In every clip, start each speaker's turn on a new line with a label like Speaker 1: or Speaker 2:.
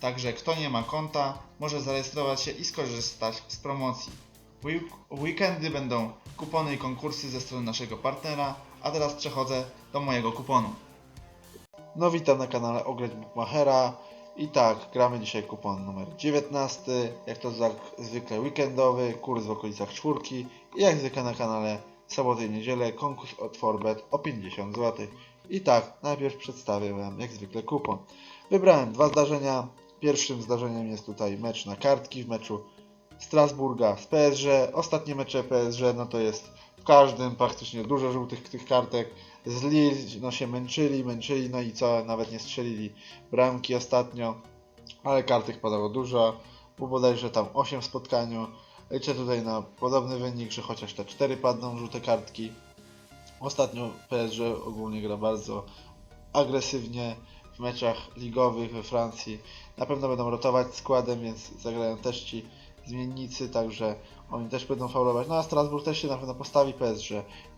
Speaker 1: Także kto nie ma konta, może zarejestrować się i skorzystać z promocji. Weekendy będą kupony i konkursy ze strony naszego partnera, a teraz przechodzę do mojego kuponu. No witam na kanale Ograć Bookmachera i tak, gramy dzisiaj kupon numer 19, jak to jak zwykle weekendowy, kurs w okolicach czwórki i jak zwykle na kanale soboty i niedzielę konkurs od Forbet o 50 zł. I tak, najpierw przedstawię Wam jak zwykle kupon. Wybrałem dwa zdarzenia. Pierwszym zdarzeniem jest tutaj mecz na kartki w meczu Strasburga z PSG. Ostatnie mecze PSG, no to jest w każdym praktycznie dużo żółtych tych kartek. Z Lille no się męczyli, męczyli, no i co, nawet nie strzelili bramki ostatnio, ale kartek padało dużo, bo bodajże tam 8 w spotkaniu. Liczę tutaj na podobny wynik, że chociaż te 4 padną żółte kartki. Ostatnio PSG ogólnie gra bardzo agresywnie w meczach ligowych we Francji. Na pewno będą rotować składem, więc zagrają też ci zmiennicy, także oni też będą faulować. No a Strasbourg też się na pewno postawi PSG.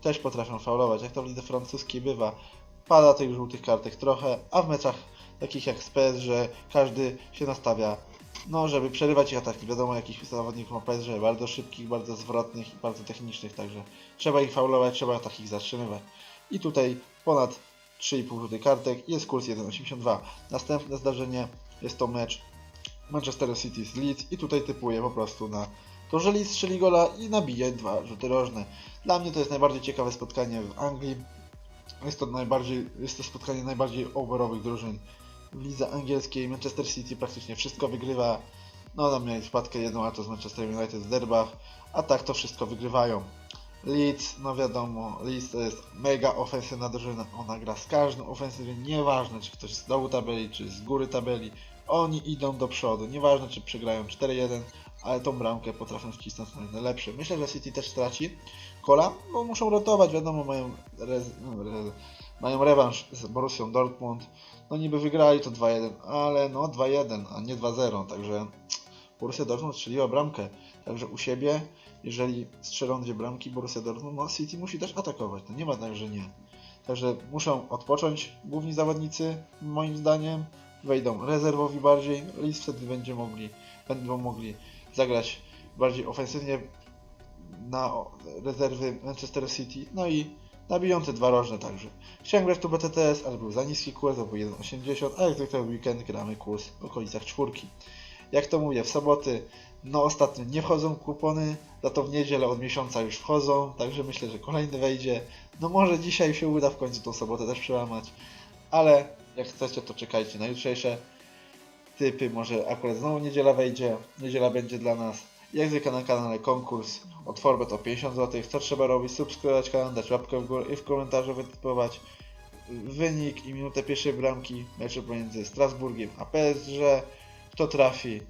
Speaker 1: Też potrafią faulować, jak to w lidze francuskiej bywa. Pada tych żółtych kartek trochę, a w meczach takich jak z PSG każdy się nastawia, no żeby przerywać ich ataki. Wiadomo jakich zawodników ma PSG, bardzo szybkich, bardzo zwrotnych i bardzo technicznych, także trzeba ich faulować, trzeba takich zatrzymywać. I tutaj ponad 3,5 żółtych kartek jest kurs 1,82. Następne zdarzenie jest to mecz Manchester City z Leeds i tutaj typuję po prostu na to, że Leeds strzeli gola i nabije dwa rzuty rożne. Dla mnie to jest najbardziej ciekawe spotkanie w Anglii. Jest to najbardziej, jest to spotkanie najbardziej overowych drużyn w lidze angielskiej. Manchester City praktycznie wszystko wygrywa. No tam mieli wpadkę jedną, a to z Manchester United w derbach, a tak to wszystko wygrywają. Leeds, no wiadomo, Leeds to jest mega ofensywna drużyna. Ona gra z każdą ofensywą, nieważne czy ktoś z dołu tabeli, czy z góry tabeli. Oni idą do przodu, nieważne czy przegrają 4-1, ale tą bramkę potrafią wcisnąć na najlepszy. Myślę, że City też straci kola, bo muszą rotować, wiadomo, mają, no, mają rewanż z Borussią Dortmund. No niby wygrali to 2-1, ale no 2-1, a nie 2-0, także Borussia Dortmund strzeliła bramkę. Także u siebie, jeżeli strzelą dwie bramki Borussia Dortmund, no City musi też atakować, to nie ma tak, że nie. Także muszą odpocząć główni zawodnicy, moim zdaniem. Wejdą rezerwowi bardziej, Leeds wtedy będzie mogli, będą mogli zagrać bardziej ofensywnie na rezerwy Manchester City, no i nabiją te dwa rożne także. Chciałem grać tu BTTS, ale był za niski kurs, to był 1,80, a jak zwykle w weekend gramy kurs w okolicach czwórki. Jak to mówię, w soboty, no ostatnio nie wchodzą kupony, za to w niedzielę od miesiąca już wchodzą, także myślę, że kolejny wejdzie. No może dzisiaj się uda w końcu tą sobotę też przełamać, ale jak chcecie to czekajcie na jutrzejsze typy, może akurat znowu niedziela wejdzie, niedziela będzie dla nas. Jak zwykle na kanale konkurs od Forbet o 50 zł. Co trzeba robić? Subskrybować kanał, dać łapkę w górę i w komentarzu wytypować wynik i minutę pierwszej bramki meczu pomiędzy Strasburgiem a PSG. Kto trafi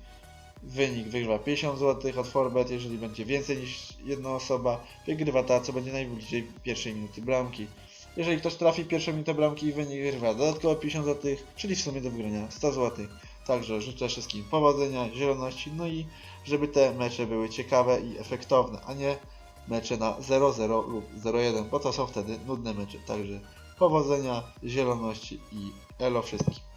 Speaker 1: wynik wygrywa 50 zł od Forbet, jeżeli będzie więcej niż jedna osoba, wygrywa ta, co będzie najbliżej pierwszej minuty bramki. Jeżeli ktoś trafi pierwszą minutę bramki i wynik wygrywa dodatkowo 50 zł, czyli w sumie do wygrania 100 zł. Także życzę wszystkim powodzenia, zieloności, no i żeby te mecze były ciekawe i efektowne, a nie mecze na 0-0 lub 0-1, bo to są wtedy nudne mecze. Także powodzenia, zieloności i elo wszystkim.